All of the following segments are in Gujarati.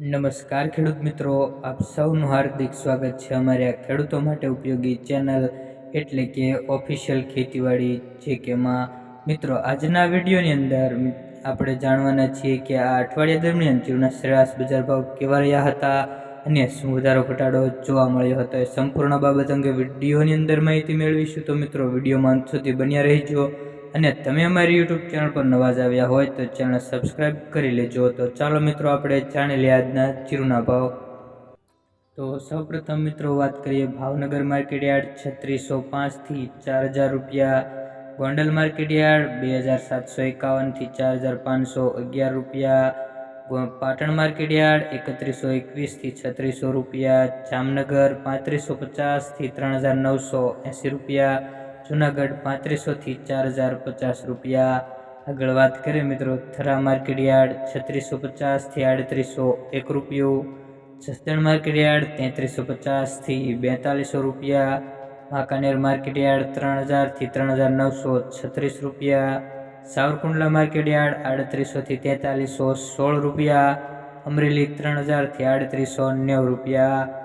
નમસ્કાર ખેડૂત મિત્રો, આપ સૌનું હાર્દિક સ્વાગત છે અમારી આ ખેડૂતો માટે ઉપયોગી ચેનલ એટલે કે ઓફિશિયલ ખેતીવાડી, જે કે માં મિત્રો, આજના વિડીયોની અંદર આપણે જાણવાના છીએ કે આ અઠવાડિયા દરમિયાન જીવના સરેરાશ બજાર ભાવ કેવા રહ્યા હતા અને શું વધારો ઘટાડો જોવા મળ્યો હતો એ સંપૂર્ણ બાબત અંગે વિડીયોની અંદર માહિતી મેળવીશું. તો મિત્રો વિડીયોમાં અંત સુધી બન્યા રહેજો. અને તમે અમારી યુટ્યુબ ચેનલ પર નવા જ આવ્યા હોય તો ચેનલ સબસ્ક્રાઈબ કરી લેજો. તો ચાલો મિત્રો, આપણે જાણી લઈએ આજના જીરુના ભાવ. તો સૌપ્રથમ મિત્રો, વાત કરીએ ભાવનગર માર્કેટ યાર્ડ છત્રીસો પાંચથી ચાર હજાર રૂપિયા. ગોંડલ માર્કેટ યાર્ડ બે હજાર સાતસો એકાવનથી ચાર હજાર પાંચસો અગિયાર રૂપિયા. પાટણ માર્કેટ યાર્ડ એકત્રીસો એકવીસથી છત્રીસો રૂપિયા. જામનગર પાંત્રીસો પચાસથી ત્રણ હજાર નવસો એંસી રૂપિયા. જુનાગઢ પાંત્રીસોથી ચાર હજાર પચાસ રૂપિયા. આગળ વાત કરીએ મિત્રો, થરા માર્કેટ યાર્ડ છત્રીસો પચાસથી આડત્રીસો એક રૂપિયો. જસદણ માર્કેટ યાર્ડ તેત્રીસો પચાસથી બેતાલીસો રૂપિયા. વાંકાનેર માર્કેટ યાર્ડ ત્રણ હજારથી ત્રણ હજાર નવસો છત્રીસ રૂપિયા. સાવરકુંડલા માર્કેટ યાર્ડ આડત્રીસોથી તેતાલીસો સોળ રૂપિયા. અમરેલી ત્રણ હજારથી આડત્રીસો નેવું રૂપિયા.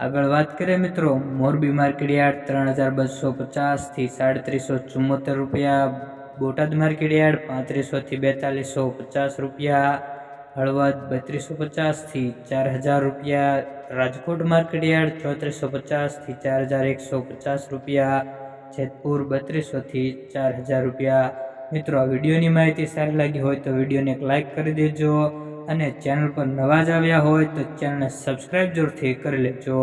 આગળ વાત કરીએ મિત્રો, મોરબી માર્કેટ યાર્ડ ત્રણ હજાર બસો પચાસથી સાડત્રીસો ચુમ્મોતેર રૂપિયા, બોટાદ માર્કેટ યાર્ડ પાંત્રીસોથી બેતાલીસો પચાસ રૂપિયા, હળવદ બત્રીસો પચાસથી ચાર હજાર રૂપિયા, રાજકોટ માર્કેટ યાર્ડ ચોત્રીસો પચાસથી ચાર હજાર એકસો પચાસ રૂપિયા, જેતપુર બત્રીસોથી ચાર હજાર રૂપિયા. મિત્રો, આ વિડીયોની માહિતી સારી લાગી હોય તો વિડીયોને એક લાઇક કરી દેજો. અને ચેનલ પર નવા જ આવ્યા હોય તો ચેનલને સબસ્ક્રાઈબ જરૂરથી કરી લેજો.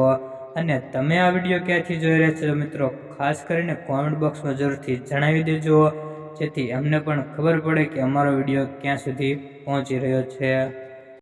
અને તમે આ વીડિયો ક્યાંથી જોઈ રહ્યા છો મિત્રો, ખાસ કરીને કોમેન્ટ બોક્સમાં જરૂરથી જણાવી દેજો. જેથી અમને પણ ખબર પડે કે અમારો વીડિયો ક્યાં સુધી પહોંચી રહ્યો છે.